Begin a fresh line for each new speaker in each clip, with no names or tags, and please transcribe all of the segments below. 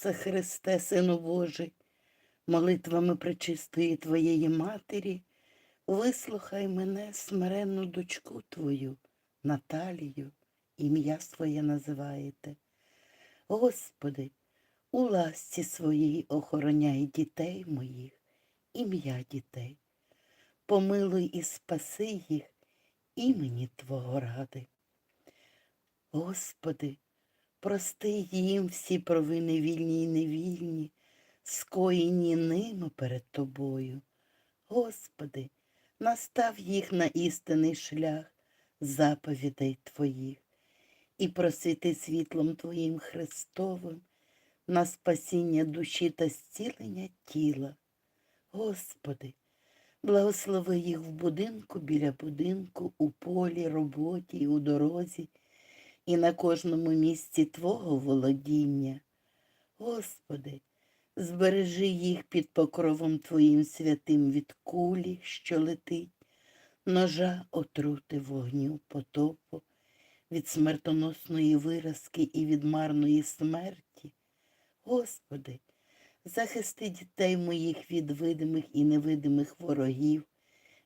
Ісусе Христе, Сину Божий, молитвами пречистої Твоєї Матері, вислухай мене, смиренну дочку Твою, Наталію, ім'я своє називаєте. Господи, у ласці своїй охороняй дітей моїх, ім'я дітей. Помилуй і спаси їх імені Твого ради. Господи, прости їм всі провини вільні й невільні, скоєні ними перед Тобою. Господи, настав їх на істинний шлях заповідей Твоїх і просити світлом Твоїм Христовим на спасіння душі та зцілення тіла. Господи, благослови їх в будинку біля будинку, у полі, роботі і у дорозі, і на кожному місці Твого володіння. Господи, збережи їх під покровом Твоїм святим від кулі, що летить, ножа отрути вогню потопу, від смертоносної виразки і від марної смерті. Господи, захисти дітей моїх від видимих і невидимих ворогів,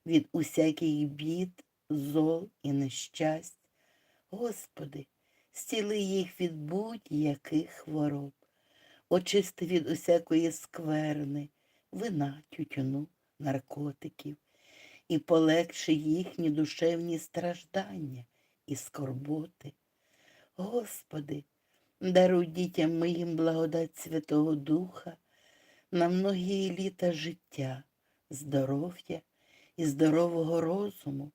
від усяких бід, зол і нещасть. Господи, зціли їх від будь-яких хвороб, очисти від усякої скверни, вина, тютюну, наркотиків, і полегши їхні душевні страждання і скорботи. Господи, даруй дітям моїм благодать Святого Духа на многі літа життя, здоров'я і здорового розуму.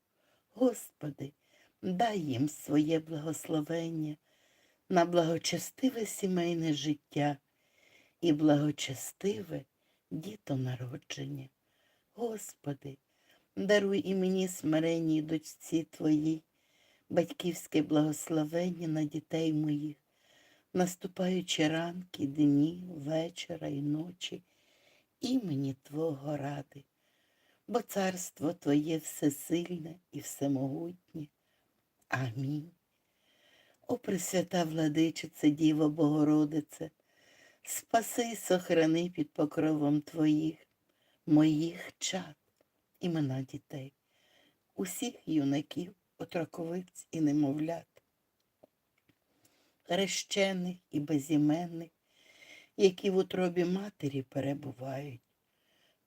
Господи, дай їм своє благословення на благочестиве сімейне життя і благочестиве дітонародження. Господи, даруй і мені смиренній дочці Твоїй, батьківське благословення на дітей моїх, наступаючи ранки, дні, вечора і ночі, імені Твого ради, бо царство Твоє всесильне і всемогутнє. Амінь. О Пресвята Владичице, Діво Богородице, спаси й сохрани під покровом Твоїх, моїх чад, імена дітей, усіх юнаків, отроковиць і немовлят, хрещених і безіменних, які в утробі матері перебувають.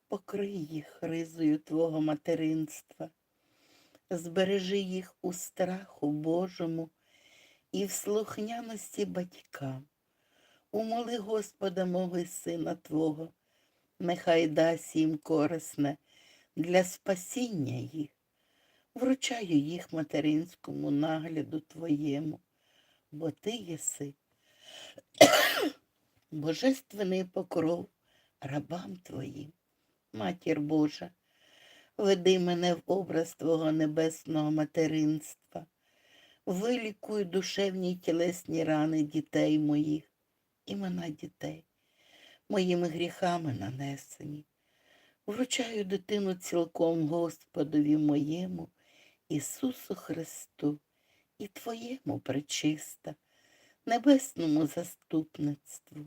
Покрий їх ризою Твого материнства, збережи їх у страху Божому і в слухняності батькам. Умоли Господа мого сина Твого, нехай дасть їм корисне для спасіння їх. Вручаю їх материнському нагляду Твоєму, бо Ти єси божественний покров рабам Твоїм. Матір Божа, веди мене в образ Твого небесного материнства, вилікуй душевні й тілесні рани дітей моїх, імена дітей, моїми гріхами нанесені. Вручаю дитину цілком Господові моєму, Ісусу Христу і Твоєму пречиста, небесному заступництву.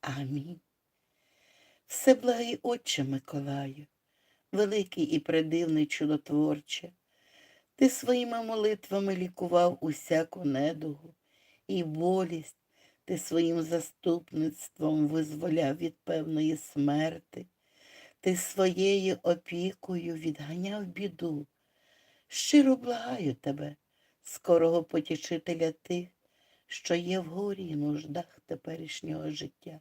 Амінь. Всеблагий Отче Миколаю, великий і предивний чудотворче, ти своїми молитвами лікував усяку недугу і болість, ти своїм заступництвом визволяв від певної смерти, ти своєю опікою відганяв біду. Щиро благаю тебе, скорого потішителя тих, що є в горі і нуждах теперішнього життя.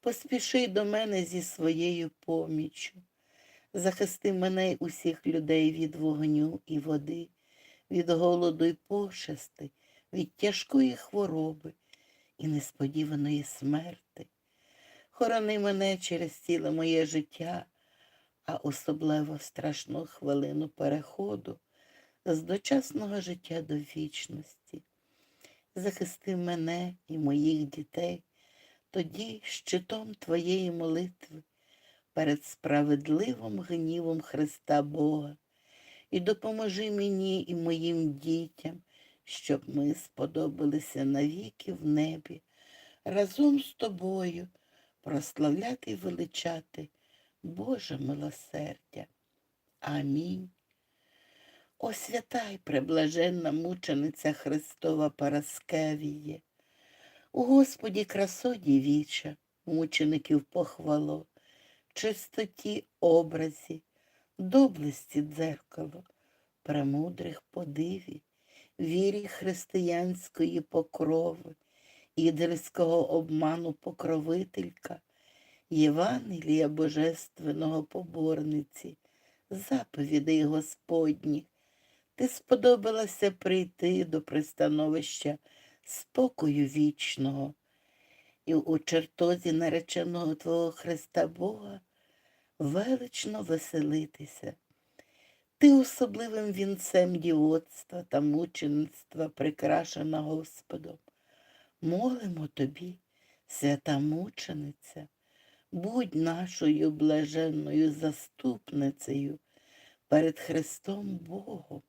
Поспіши до мене зі своєю поміччю. Захисти мене й усіх людей від вогню і води, від голоду й пошести, від тяжкої хвороби і несподіваної смерти. Хорони мене через ціле моє життя, а особливо страшну хвилину переходу з дочасного життя до вічності. Захисти мене і моїх дітей тоді щитом твоєї молитви перед справедливим гнівом Христа Бога, і допоможи мені і моїм дітям, щоб ми сподобалися навіки в небі разом з тобою прославляти і величати Боже милосердя. Амінь. О святай, преблаженна мучениця Христова Параскевіє, у Господі красо дівіча, мучеників похвало, чистоті образі, доблесті дзеркало, премудрих подиві, вірі християнської покрови, ідельського обману покровителька, Євангелія Божественного поборниці, заповідей Господніх, ти сподобалася прийти до пристановища спокою вічного, і у чертозі нареченого Твого Христа Бога велично веселитися. Ти особливим вінцем дівоцтва та мучеництва прикрашена Господом. Молимо тобі, свята мучениця, будь нашою блаженною заступницею перед Христом Богом,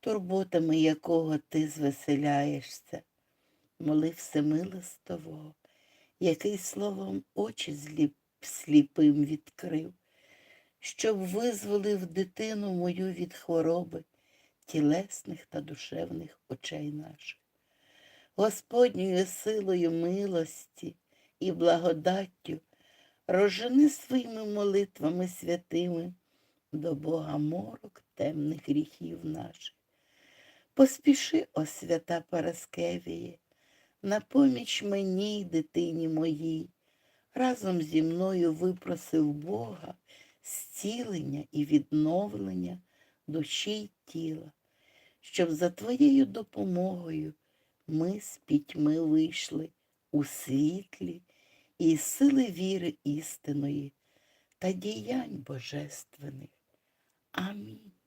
турботами якого ти звеселяєшся. Моли всемилостового, який словом очі зліп, сліпим відкрив, щоб визволив дитину мою від хвороби тілесних та душевних очей наших. Господньою силою милості і благодаттю розжени своїми молитвами святими до Бога морок темних гріхів наших. Поспіши, о свята Параскевіє, на поміч мені й дитині моїй, разом зі мною випросив Бога зцілення і відновлення душі й тіла, щоб за твоєю допомогою ми з пітьми вийшли у світлі і сили віри істиної та діянь божественних. Амінь.